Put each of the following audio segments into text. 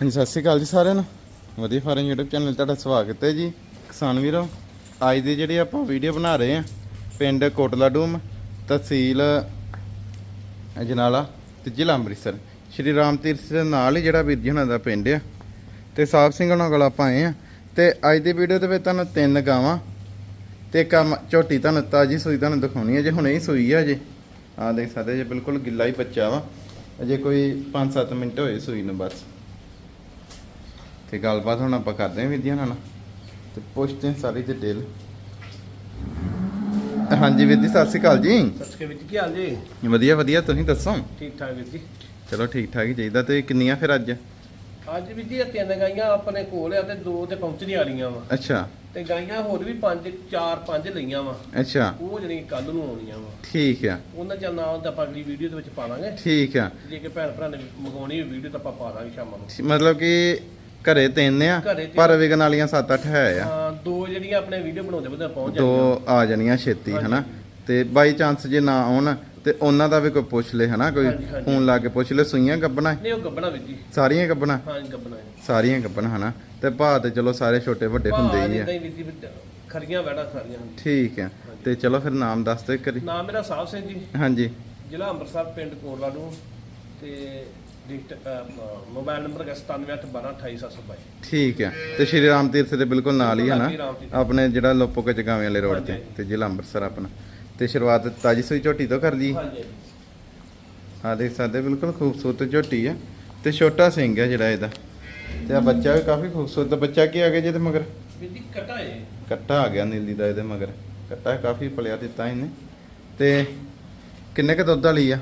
ਹਾਂਜੀ, ਸਤਿ ਸ਼੍ਰੀ ਅਕਾਲ ਜੀ ਸਾਰਿਆਂ ਨੂੰ। ਵਧੀਆ ਫਾਰਮ YouTube ਚੈਨਲ ਤੁਹਾਡਾ ਸਵਾਗਤ ਹੈ ਜੀ। ਕਿਸਾਨ ਵੀਰੋ, ਅੱਜ ਦੀ ਜਿਹੜੀ ਆਪਾਂ ਵੀਡੀਓ ਬਣਾ ਰਹੇ ਆ ਪਿੰਡ ਕੋਟਲਾ ਡੂਮ, ਤਹਿਸੀਲ ਅਜਨਾਲਾ ਤੇ ਜ਼ਿਲ੍ਹਾ ਅੰਮ੍ਰਿਤਸਰ। ਸ਼੍ਰੀ ਰਾਮ ਤੀਰਥ ਦੇ ਨਾਲ ਹੀ ਜਿਹੜਾ ਵੀਰ ਜੀ ਹੁਣਾਂ ਦਾ ਪਿੰਡ ਆ। ਤੇ ਸਾਹਿਬ ਸਿੰਘ ਹੁਣਾਂ ਕੋਲ ਆਪਾਂ ਆਏ ਆ ਤੇ ਅੱਜ ਦੀ ਵੀਡੀਓ ਦੇ ਵਿੱਚ ਤੁਹਾਨੂੰ ਤਿੰਨ ਗਾਵਾਂ ਤੇ ਕੰਮ ਝੋਟੀ ਤੁਹਾਨੂੰ ਤਾਜੀ ਸੂਈ ਤੁਹਾਨੂੰ ਦਿਖਾਉਣੀ ਹੈ। ਜੇ ਹੁਣੇ ਹੀ ਸੂਈ ਆ ਜੇ। ਆ ਦੇਖ ਸਕਦੇ ਜੇ, ਬਿਲਕੁਲ ਗਿੱਲਾ ਹੀ ਬੱਚਾ ਵਾ। ਅਜੇ ਕੋਈ 5-7 ਮਿੰਟ ਹੋਏ ਸੂਈ ਨੂੰ ਬਸ। ਤੇ ਗੱਲਬਾਤ ਹੁਣ ਆਪਾਂ ਕਰਦੇ ਹਾਂ ਉਹਨਾਂ ਨਾਲ। ਤੇ ਪੁੱਛਦੇ ਹਾਂ ਸਾਰੀ ਡਿਟੇਲ ਹਾਂਜੀ ਵੀਰ ਜੀ ਸਤਿ ਸ਼੍ਰੀ ਅਕਾਲ ਜੀ। ਸਤਿ ਜੀ ਕੀ ਹਾਲ ਜੀ? ਵਧੀਆ ਵਧੀਆ ਤੁਸੀਂ ਦੱਸੋ? ਠੀਕ ਠਾਕ ਵੀਰ ਜੀ। ਚਲੋ ਠੀਕ ਠਾਕ ਹੀ ਚਾਹੀਦਾ ਤੇ ਕਿੰਨੀਆਂ ਫਿਰ ਅੱਜ? ਅੱਜ ਵੀਰ ਜੀ ਇਹ ਤਿੰਨ ਗਾਈਆਂ ਆਪਣੇ ਕੋਲ ਆ ਤੇ ਦੋ ਤੇ ਪਹੁੰਚਣੀ ਵਾਲੀਆਂ ਵਾ। ਅੱਛਾ। ਤੇ ਗਾਈਆਂ ਹੋਰ ਵੀ ਪੰਜ ਚਾਰ ਪੰਜ ਲਈਆਂ ਵਾ। ਅੱਛਾ। ਉਹ ਜਿਹੜੀ ਕੱਲ ਨੂੰ ਆਉਣੀਆਂ ਵਾ। ਠੀਕ ਆ। ਉਹਨਾਂ ਦਾ ਨਾਮ ਤਾਂ ਆਪਾਂ ਅਗਲੀ ਵੀਡੀਓ ਦੇ ਵਿੱਚ ਪਾ ਠੀਕ ਆ। ਜੇ ਕਿ ਭੈਣ ਭਰਾ ਨੇ ਮੰਗਾਉਣੀ ਵੀਡੀਓ ਤਾਂ ਆਪਾਂ ਪਾ ਦਾਂਗੇ ਸ਼ਾਮਾਂ ਨੂੰ। ਮਤਲਬ ਕਿ ਘਰੇ ਤਿੰਨ ਆ ਘਰੇ ਤਿੰਨ। ਪਰ ਵਿਕਣ ਵਾਲੀਆਂ 7-8 ਹੈ ਆ। ਹਾਂ ਦੋ ਜਿਹੜੀਆਂ ਆਪਣੇ ਵੀਡੀਓ ਬਣਾਉਂਦੇ ਬੰਦੇ ਪਹੁੰਚ ਦੋ ਜਾਣਗੀਆਂ ਆ ਜਾਣੀਆਂ ਛੇਤੀ। ਹਨਾ? ਤੇ ਬਾਈ ਚਾਂਸ ਜੇ ਨਾ ਆਉਣ ਤੇ ਉਹਨਾਂ ਦਾ ਵੀ ਕੋਈ ਪੁੱਛ ਲੈ ਹਨਾ? ਕੋਈ ਹਾਂਜੀ, ਹਾਂਜੀ। ਫੋਨ ਲਾ ਕੇ ਪੁੱਛ ਲੈ ਸੂਈਆਂ ਗੱਬਣਾ? ਨਹੀਂ ਉਹ ਗੱਬਣਾ ਵੀਰ ਜੀ। ਸਾਰੀਆਂ ਗੱਬਣਾ? ਹਾਂ ਗੱਬਣਾ ਹੈ ਸਾਰੀਆਂ ਗੱਬਣ ਹਨਾ? ਤੇ ਭਾਅ ਤੇ ਚਲੋ ਸਾਰੇ ਛੋਟੇ ਵੱਡੇ ਹੁੰਦੇ ਹੀ ਆ। ਵੀਰ ਜੀ ਖਰੀਆਂ ਵੈੜਾ ਸਾਰੀਆਂ ਹੁੰਦੀਆਂ। ਠੀਕ ਆ। ਤੇ ਚਲੋ ਫਿਰ ਨਾਮ ਦੱਸ ਦੇ ਕਰੀ ਨਾਮ ਮੇਰਾ ਸਾਹਿਬ ਸਿੰਘ ਜੀ। ਹਾਂਜੀ। ਜ਼ਿਲ੍ਹਾ ਅੰਮ੍ਰਿਤਸਰ ਪਿੰਡ ਕੋਟਲਾ ਨੂੰ। ਤੇ ਮੋਬਾਈਲ ਨੰਬਰ ਹੈ 9781128722 ਠੀਕ ਆ ਤੇ ਸ਼੍ਰੀ ਰਾਮ ਤੀਰਥ ਦੇ ਬਿਲਕੁਲ ਨਾਲ ਹੀ ਰਾਮ ਤੀਰਥ। ਆਪਣੇ ਜਿਹੜਾ ਲੋਪੋ ਕਚਗਾਵੇਂ ਵਾਲੇ ਰੋਡ ਤੇ। ਤੇ ਜ਼ਿਲ੍ਹਾ ਅੰਮ੍ਰਿਤਸਰ ਆਪਣਾ। ਤੇ ਸ਼ੁਰੂਆਤ ਤਾਜੀ ਸੂਈ ਝੋਟੀ ਤੋਂ ਕਰ ਲਈ? ਆ ਦੇਖ ਸਕਦੇ ਬਿਲਕੁਲ ਖੂਬਸੂਰਤ ਝੋਟੀ ਆ। ਤੇ ਛੋਟਾ ਸਿੰਘ ਆ ਜਿਹੜਾ ਇਹਦਾ। ਤੇ ਆ ਬੱਚਾ ਵੀ ਕਾਫੀ ਖੂਬਸੂਰਤ ਬੱਚਾ ਕੀ ਆ ਗਿਆ ਜਿਹਦੇ ਮਗਰ? ਜੀ ਕਟਾ ਹੈ। ਕੱਟਾ ਆ ਗਿਆ ਨੀਲੀ ਦਾ ਇਹਦੇ ਮਗਰ। ਕੱਟਾ ਕਾਫੀ ਪਲਿਆ ਦਿੱਤਾ ਇਹਨੇ। ਤੇ ਕਿੰਨੇ ਕ ਦੁੱਧ ਵਾਲੀ ਆ?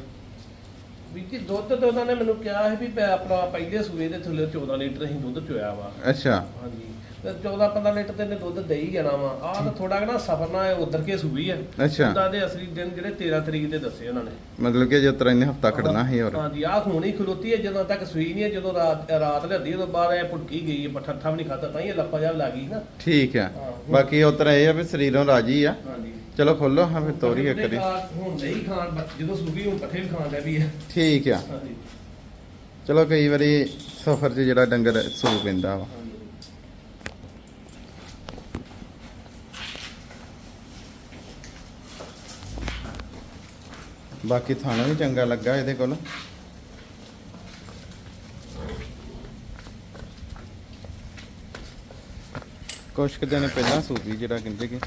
ਜੀ ਦੁੱਧ ਤੇ ਉਹਨਾਂ ਨੇ ਮੈਨੂੰ ਕਿਹਾ ਸੀ ਵੀ ਪੈ- ਆਪਣਾ ਪਹਿਲੇ ਸੂਏ ਦੇ ਥੱਲੇ 14 ਲੀਟਰ ਅਸੀਂ ਦੁੱਧ ਚੋਇਆ ਵਾ। ਅੱਛਾ। ਹਾਂਜੀ। ਤੇ 14 15 ਲੀਟਰ ਤੇ ਇਹਨੇ ਦੁੱਧ ਦੇ ਹੀ ਜਾਣਾ ਵਾ। ਆਹ ਤਾਂ ਥੋੜਾ ਨਾ ਸਫਰ ਨਾ ਉਧਰ ਕੇ ਸੂਈ ਆ। ਅੱਛਾ। ਉਹਦਾ ਦੇ ਅਸਲੀ ਦਿਨ ਜਿਹੜੇ 13 ਤਰੀਕ ਦੇ ਦੱਸੇ ਉਹਨਾਂ ਨੇ। ਮਤਲਬ ਕਿ ਜੇ ਤਰ੍ਹਾਂ ਇਹਨੇ ਹਫਤਾ ਖੜਨਾ ਸੀ ਹੋਰ। ਹਾਂਜੀ ਆਹ ਹੁਣ ਹੀ ਖਲੋਤੀ ਹੈ ਜਦੋਂ ਤੱਕ ਸੂਈ ਨਹੀਂ ਹੈ ਜਦੋਂ ਰਾਤ ਰਾਤ ਲਿਆਦੀ ਉਦੋਂ ਬਾਅਦ ਇਹ ਪੁਟਕੀ ਗਈ ਹੈ ਪੱਠਾ ਵੀ ਨਹੀਂ ਖਾਦਾ ਤਾਂ ਹੀ ਇਹ ਲੱਪਾ ਜਾ ਲੱਗ ਨਾ। ਠੀਕ ਆ। ਹਾਂ। ਬਾਕੀ ਉਹ ਤਰ੍ਹਾਂ ਇਹ ਆ ਵੀ ਸਰੀਰੋਂ ਰਾਜੀ ਆ। ਹਾਂਜੀ। ਚਲੋ ਖੋਲੋ ਹਾਂ ਫਿਰ ਤੋਰੀ ਇੱਕ ਕਰੀ ਹੁਣ ਨਹੀਂ ਖਾਣ ਬੱਚ- ਜਦੋਂ ਸੂਈ ਹੁਣ ਪੱਠੇ ਵੀ ਖਾਣ ਲੱਗ ਵੀ ਹੈ ਠੀਕ ਆ। ਹਾਂਜੀ। ਚਲੋ ਕਈ ਵਾਰੀ ਸਫ਼ਰ 'ਚ ਜਿਹੜਾ ਡੰਗਰ ਸੂ ਪੈਂਦਾ ਵਾ। ਹਾਂਜੀ। ਬਾਕੀ ਥਾਣਾ ਵੀ ਚੰਗਾ ਲੱਗਾ ਇਹਦੇ ਕੋਲ। ਕੁਛ ਕੁ ਦਿਨ ਪਹਿਲਾਂ ਸੂਪੀ ਜਿਹੜਾ ਕਹਿੰਦੇ ਕਿ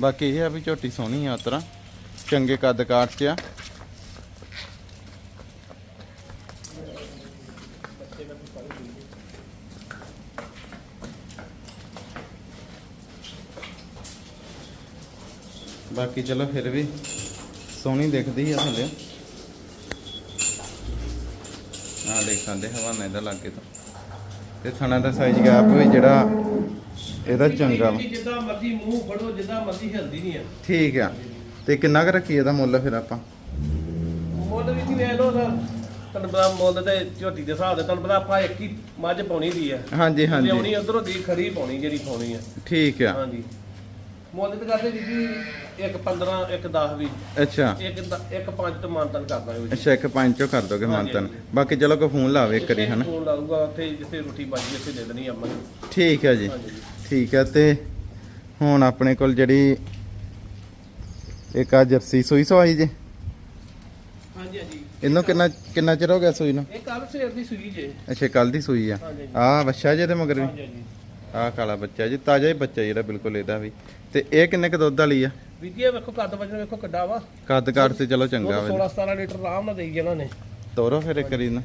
ਬਾਕੀ ਇਹ ਆ ਵੀ ਝੋਟੀ ਸੋਹਣੀ ਆ ਉਤਰਾ ਚੰਗੇ ਕੱਦ ਕਾਠ ਚ ਆ। ਬਾਕੀ ਚਲੋ ਫਿਰ ਵੀ ਸੋਹਣੀ ਦਿਖਦੀ ਆ ਥੱਲੇ। ਆ ਦੇਖ ਸਕਦੇ, ਹਵਾਨਾ ਇਹਦਾ ਲੱਗੇ ਤੋਂ। ਤੇ ਥਣਾ ਦਾ ਸਾਈਜ਼ ਗੈਪ ਵੀ ਜਿਹੜਾ ਇਹਦਾ ਚੰਗਾ ਵਾ। ਜਿੱਦਾਂ ਮਰਜ਼ੀ ਮੂੰਹ ਫੜੋ ਜਿੱਦਾਂ ਮਰਜ਼ੀ ਹਿਲਦੀ ਨਹੀਂ ਆ। ਠੀਕ ਆ। ਤੇ ਕਿੰਨਾ ਕੁ ਰੱਖੀ ਇਹਦਾ ਮੁੱਲ ਫਿਰ ਆਪਾਂ? ਮੁੱਲ ਵੀ ਜੀ ਵੇਖ ਲਓ ਤਾਂ ਤੁਹਾਨੂੰ ਪਤਾ ਮੁੱਲ ਤੇ ਝੋਟੀ ਦੇ ਹਿਸਾਬ ਦੇ ਤੁਹਾਨੂੰ ਪਤਾ ਆਪਾਂ ਇੱਕ ਹੀ ਮੱਝ ਪਾਉਣੀ ਦੀ ਆ। ਹਾਂਜੀ ਹਾਂਜੀ। ਲਿਆਉਣੀ ਉਧਰੋਂ ਦੀ ਖਰੀ ਪਾਉਣੀ ਜਿਹੜੀ ਪਾਉਣੀ ਆ। ਠੀਕ ਆ। ਹਾਂਜੀ। ਮੁੱਲ ਤੇ ਕਰਦੇ ਜੀ ਜੀ ਇੱਕ 15 ਇੱਕ 10 ਵੀ। ਅੱਛਾ। ਇੱਕ ਦ- ਇੱਕ 5 ਤੋਂ ਮਾਨਤਨ ਕਰਦਾ ਜੀ। ਅੱਛਾ ਇੱਕ ਪੰਜ ਚੋਂ ਕਰ ਦੋਗੇ ਮੰਤਨ ਬਾਕੀ ਚਲੋ ਕੋਈ ਫੋਨ ਲਾਵੇ ਇੱਕ ਵਾਰੀ ਹਨਾ? ਫੋਨ ਲਾਊਗਾ ਉੱਥੇ ਜਿੱਥੇ ਰੋਟੀ ਬਾਜੀ ਉੱਥੇ ਦੇ ਦੇਣੀ ਆਪਾਂ। ਨੂੰ ਠੀਕ ਹੈ ਜੀ। ਹਾਂਜੀ। ਠੀਕ ਹੈ ਤੇ ਹੁਣ ਆਪਣੇ ਕੋਲ ਜਿਹੜੀ ਇੱਕ ਆ ਜਰਸੀ ਸੂਈ ਸਵਾਈ ਜੇ? ਹਾਂਜੀ ਹਾਂਜੀ। ਇਹਨੂੰ ਕਿੰਨਾ ਕਿੰਨਾ ਚਿਰ ਹੋ ਗਿਆ ਸੂਈ ਨੂੰ? ਇਹ ਕੱਲ ਸਵੇਰ ਦੀ ਸੂਈ ਜੇ। ਅੱਛਾ ਕੱਲ ਦੀ ਸੂਈ ਆ। ਆ ਬੱਚਾ ਜੇ ਤੇ ਮਗਰ ਵੀ? ਆ ਕਾਲਾ ਬੱਚਾ ਜੀ ਤਾਜ਼ਾ ਹੀ ਬੱਚਾ ਜਿਹੜਾ ਬਿਲਕੁਲ ਇਹਦਾ ਵੀ। ਤੇ ਇਹ ਕਿੰਨੇ ਕ ਦੁੱਧ ਵਾਲੀ ਆ? ਇਹ ਵੇਖੋ ਕੱਦ ਵਜਨ ਵੇਖੋ ਕਿੱਡਾ ਵਾ। ਕੱਦ ਕਾਠ ਤੇ ਚਲੋ ਚੰਗਾ ਵਾ 16 17 ਲੀਟਰ ਆਰਾਮ ਨਾਲ ਦੇਈ ਜਾਣਾ ਨੇ ਤੋਰੋ ਫਿਰ ਇੱਕ ਨਾ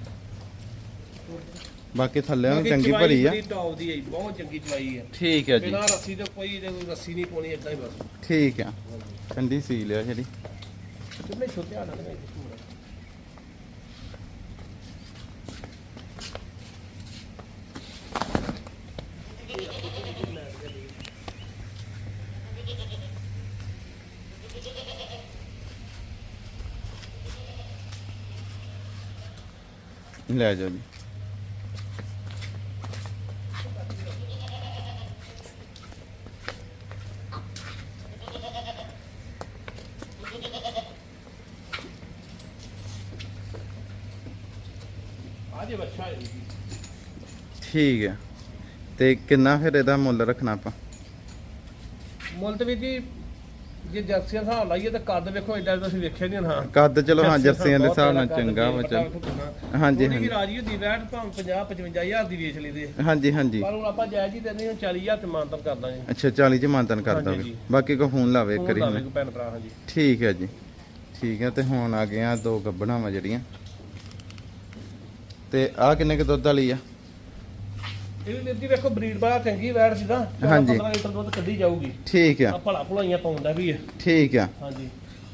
ਬਾਕੀ ਥੱਲੇ ਵੀ ਬਾਕੀ ਚੰਗੀ ਚਵਾਈ ਭਰੀ ਆ। ਬੜੀ ਟੌਪ ਦੀ ਹੈ ਜੀ, ਬਹੁਤ ਚੰਗੀ ਚਵਾਈ ਹੈ। ਠੀਕ ਹੈ ਜੀ। ਬਿਨਾਂ ਰੱਸੀ ਤੇ ਕੋਈ ਇਹਦੇ ਕੋਈ ਰੱਸੀ ਨਹੀਂ ਪਾਉਣੀ ਇਦਾਂ ਹੀ ਬਸ। ਠੀਕ ਆ। ਠੰਡੀ ਸੀ ਲਿਆ ਜਿਹੜੀ। ਕਿੰਨੇ ਛੋਟੇ ਆਣਾ ਨੇ ਲੈ ਜਾਓ ਜੀ ਅਜੇ ਬੱਚਾ ਹੈ ਜੀ ਠੀਕ ਹੈ। ਤੇ ਕਿੰਨਾ ਫਿਰ ਇਹਦਾ ਮੁੱਲ ਰੱਖਣਾ ਆਪਾਂ? ਮੁੱਲ ਤੇ ਵੀ ਜੀ ਜੇ ਜਰਸੀਆਂ ਦਾ ਹਿਸਾਬ ਲਾਈਏ ਤਾਂ ਕੱਦ ਵੇਖੋ ਐਡਾ ਤੁਸੀਂ ਵੇਖਿਆ ਨਹੀਂ ਹਾਂ ਕੱਦ ਚਲੋ ਹਾਂ ਜਰਸੀਆਂ ਦੇ ਹਿਸਾਬ ਨਾਲ ਚੰਗਾ ਜੀ, ਵਾ ਵੱਡਾ ਚੱਲ ਵੇਖੋ ਕਿੰਨਾ। ਹਾਂਜੀ, ਹਾਂਜੀ। ਰਾਜੀ ਹੁੰਦੀ ਵੈਟ ਭਾਵੇਂ 50 55000 ਦੀ ਵੇਚ ਲਈਦੇ ਹਾਂਜੀ ਹਾਂਜੀ। ਪਰ ਹੁਣ ਆਪਾਂ ਜਾਇਜ਼ ਹੀ ਦਿੰਦੇ ਹਾਂ 40000 ਤੇ ਮਾਨਤਨ ਕਰ ਦਾਂਗੇ। ਅੱਛਾ 40 ਚ ਮਾਨਤਨ ਕਰ ਦੋਗੇ। ਬਾਕੀ ਕੋ ਫੋਨ ਲਾਵੇ ਕਰੀ ਠੀਕ ਹੈ ਜੀ। ਠੀਕ ਹੈ ਤੇ ਹੁਣ ਆ ਗਏ ਆ ਦੋ ਗੱਬਣਾ ਵਾ ਜਿਹੜੀਆਂ। ਤੇ ਆ ਕਿੰਨੇ ਕੁ ਦੁੱਧ ਵਾਲੀ ਆ? ਇਹ ਵੀ ਵੀਰ ਜੀ ਵੇਖੋ ਬਰੀਡ ਬੜਾ ਚੰਗੀ ਵੈਟ ਸੀ ਨਾ ਹਾਂਜੀ। 15 ਲੀਟਰ ਦੁੱਧ ਕੱਢੀ ਜਾਊਗੀ। ਠੀਕ ਆ। ਆ ਭਲਾ ਭੁਲਾਈਆਂ ਪਾਉਂਦਾ ਵੀ ਹੈ ਠੀਕ ਆ। ਹਾਂਜੀ।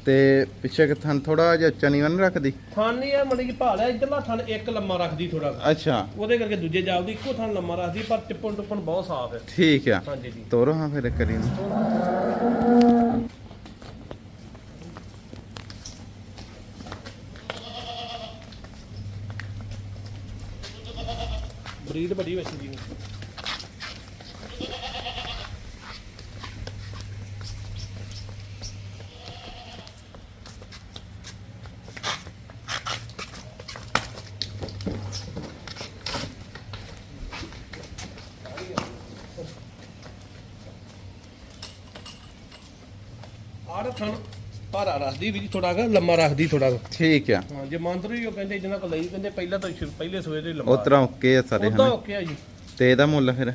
ਤੇ ਪਿੱਛੇ ਕਿ ਥਣ ਥੋੜਾ ਜਿਹਾ ਉੱਚਾ ਨੀਵਾਂ ਨੀ ਰੱਖਦੀ? ਥਣ ਨਹੀਂ ਆ ਮੜੀ ਜੀ ਭਾਲਿਆ ਇਧਰਲਾ ਥਣ ਇੱਕ ਲੰਮਾ ਰੱਖਦੀ ਥੋੜਾ ਅੱਛਾ। ਉਹਦੇ ਕਰਕੇ ਦੂਜੇ ਇੱਕੋ ਥਣ ਲੰਮਾ ਰੱਖਦੀ ਪਰ ਟਿੱਪਣ ਟੁੱਪਣ ਬਹੁਤ ਸਾਫ਼ ਹੈ। ਠੀਕ ਆ। ਹਾਂਜੀ ਜੀ। ਤੋਰੋ ਹਾਂ ਫਿਰ ਕਰੀ ਨੂੰ। ਬਰੀਡ ਬੜੀ ਵੈਸੀ ਜੀ। ਆੜ ਥਣ ਭਾਰਾ ਰੱਖਦੀ ਵੀ ਥੋੜਾ ਜਿਹਾ ਲੰਮਾ ਰੱਖਦੀ ਥੋੜਾ ਠੀਕ ਆ। ਹਾਂ ਜੇ ਮੰਤਰੀ ਉਹ ਕਹਿੰਦੇ ਜਿਹਨਾਂ ਕੋਲ ਲਈ ਕਹਿੰਦੇ ਪਹਿਲਾਂ ਤਾਂ ਸ਼ੁਰੂ- ਪਹਿਲੇ ਹੀ ਲੰਮਾ ਉਹ ਤਰ੍ਹਾਂ ਓਕੇ ਆ ਸਾਰੇ ਉਹਦਾ ਹਨ? ਓਕੇ ਆ ਜੀ। ਤੇ ਇਹਦਾ ਮੁੱਲ ਫਿਰ?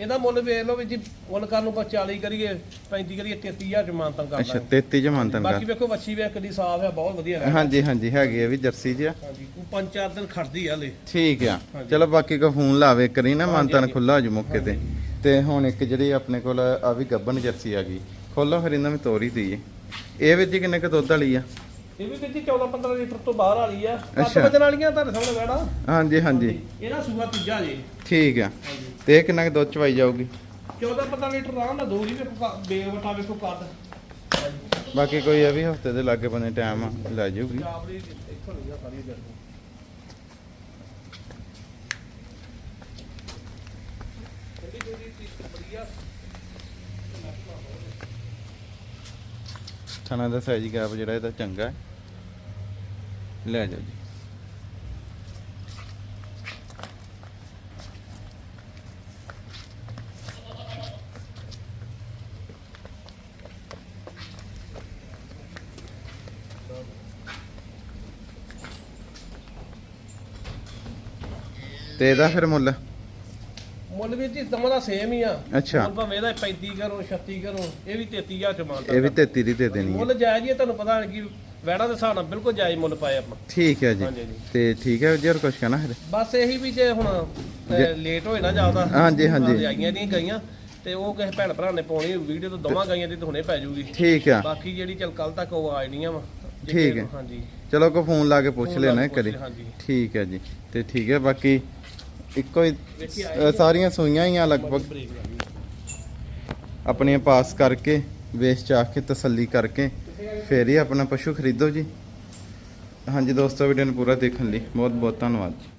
ਇਹਦਾ ਮੁੱਲ ਵੇਖ ਲਓ ਵੀ ਜੀ ਮੁੱਲ ਕਰਨ ਨੂੰ ਆਪਾਂ 40 ਕਰੀਏ 35 ਕਰੀਏ 33000 ਚ ਮਾਨਤਨ ਕਰ ਅੱਛਾ ਦਾਂਗੇ 33 ਚ ਮਾਨਤਨ ਬਾਕੀ ਵੇਖੋ ਵੱਛੀ ਵੇਖ ਕਿੰਨੀ ਸਾਫ਼ ਹੈ ਬਹੁਤ ਵਧੀਆ ਹੈ ਹਾਂਜੀ ਹਾਂਜੀ ਹੈਗੀ ਆ ਵੀ ਜਰਸੀ ਜੀ ਆ ਹਾਂਜੀ ਉਹ ਪੰਜ ਚਾਰ ਦਿਨ ਖੜਦੀ ਆ ਹਲੇ। ਠੀਕ ਆ। ਚਲੋ ਬਾਕੀ ਕੋ ਫੋਨ ਲਾਵੇ ਕਰੀ ਨਾ ਮਾਨਤਨ। ਖੁੱਲਾ ਹੋ ਜੂ ਮੌਕੇ ਤੇ। ਤੇ ਹੁਣ ਇੱਕ ਜਿਹੜੀ ਆਪਣੇ ਕੋਲ ਆ ਵੀ ਗੱਬਨ ਜਰਸੀ ਆ ਗਈ। ਖੋਲੋ ਫਿਰ ਇਹਨਾਂ ਵੀ ਤੋਰੀ ਦਈਏ ਇਹ ਵਿੱਚ ਕਿੰਨੇ ਕ ਦੁੱਧ ਵਾਲੀ ਆ? ਇਹ ਵੀ ਵਿੱਚ 14 15 ਲੀਟਰ ਤੋਂ ਬਾਹਰ ਵਾਲੀ ਆ। ਕੱਟ ਅੱਛਾ। ਵਜਣ ਵਾਲੀਆਂ ਤੁਹਾਡੇ ਸਾਹਮਣੇ ਬੈਣਾ ਹਾਂਜੀ ਹਾਂਜੀ। ਇਹਦਾ ਸੂਆ ਤੀਜਾ ਜੀ। ਠੀਕ ਆ। ਤੇ ਇਹ ਕਿੰਨਾ ਕੁ ਦੁੱਧ ਚਵਾਈ ਜਾਊਗੀ? 14 15 ਲੀਟਰ ਆਰਾਮ ਨਾਲ ਦੋ ਕ- ਬੇਵਟਾ ਵੇਖੋ ਕੱਦ। ਬਾਕੀ ਕੋਈ ਇਹ ਵੀ ਹਫ਼ਤੇ ਦੇ ਲਾਗੇ ਬੰਨੇ ਟਾਈਮ ਲੈ ਜਾਊਗੀ। ਇੱਥੋਂ ਨਹੀਂ ਆ ਸਾਰੀ ਚੀਜ਼ ਥਣਾ ਦਾ ਸਾਈਜ਼ ਗੈਪ ਜਿਹੜਾ ਇਹਦਾ ਚੰਗਾ ਹੈ। ਲੈ ਜਾਓ ਜੀ। ਤੇ ਇਹਦਾ ਫਿਰ ਮੁੱਲ? ਮੁੱਲ ਵੀ ਜੀ ਦਮਾ ਦਾ ਸੇਮ ਹੀ ਆ। ਅੱਛਾ। ਮੁੱਲ ਭਾਵੇਂ ਇਹਦਾ 35 ਕਰੋ 36 ਕਰੋ ਇਹ ਵੀ 33000 ਚ ਮਾਨਤਾ ਇਹ ਵੀ 33 ਦੀ ਦੇ ਦੇਣੀ ਹੈ ਮੁੱਲ ਜਾਇਜ਼ ਹੀ ਆ, ਤੁਹਾਨੂੰ ਪਤਾ ਕਿ ਵੈੜਾਂ ਦੇ ਹਿਸਾਬ ਨਾਲ ਬਿਲਕੁਲ ਜਾਇਜ਼ ਮੁੱਲ ਪਾਏ ਆਪਾਂ। ਠੀਕ ਹੈ ਜੀ। ਹਾਂਜੀ ਜੀ ਤੇ ਠੀਕ ਹੈ ਜੀ ਹੋਰ ਕੁਛ ਕਹਿਣਾ ਫਿਰ। ਬਸ ਇਹੀ ਵੀ ਜੇ ਹੁਣ ਲੇਟ ਹੋਏ ਨਾ ਜ਼ਿਆਦਾ। ਹਾਂਜੀ, ਹਾਂਜੀ। ਆਈਆਂ ਨਹੀਂ ਗਈਆਂ ਤੇ ਉਹ ਕਿਸੇ ਭੈਣ ਭਰਾ ਨੇ ਪਾਉਣੀ ਵੀਡੀਓ ਤੋਂ ਦੋਵਾਂ ਗਈਆਂ ਦੀ ਤਾਂ ਹੁਣੇ ਪੈ ਜਾਊਗੀ ਠੀਕ ਆ। ਬਾਕੀ ਜਿਹੜੀ ਚੱਲ ਕੱਲ ਤੱਕ ਉਹ ਆ ਜਾਣੀਆਂ ਵਾ। ਠੀਕ ਹੈ। ਹਾਂਜੀ। ਚਲੋ ਕੋ ਫੋਨ ਲਾ ਕੇ ਪੁੱਛ ਲੈਣਾ ਕਰੀ ਹਾਂਜੀ। ਠੀਕ ਹੈ ਜੀ। ਤੇ ਠੀਕ ਹੈ ਬਾਕੀ ਇੱਕੋ ਹੀ ਅ, ਸਾਰੀਆਂ ਸੂਈਆਂ ਹੀ ਆ ਲਗਭਗ। ਬ੍ਰੇਕ ਲੱਗੀ ਆਪਣੀਆਂ ਪਾਸ ਕਰਕੇ ਵੇਚ ਚਾਖ ਕੇ ਤਸੱਲੀ ਕਰਕੇ ਫੇਰ ਹੀ ਆਪਣਾ ਪਸ਼ੂ ਖਰੀਦੋ ਜੀ। ਹਾਂਜੀ ਦੋਸਤੋ ਵੀਡੀਓ ਨੂੰ ਪੂਰਾ ਦੇਖਣ ਲਈ ਬਹੁਤ ਬਹੁਤ ਧੰਨਵਾਦ ਜੀ।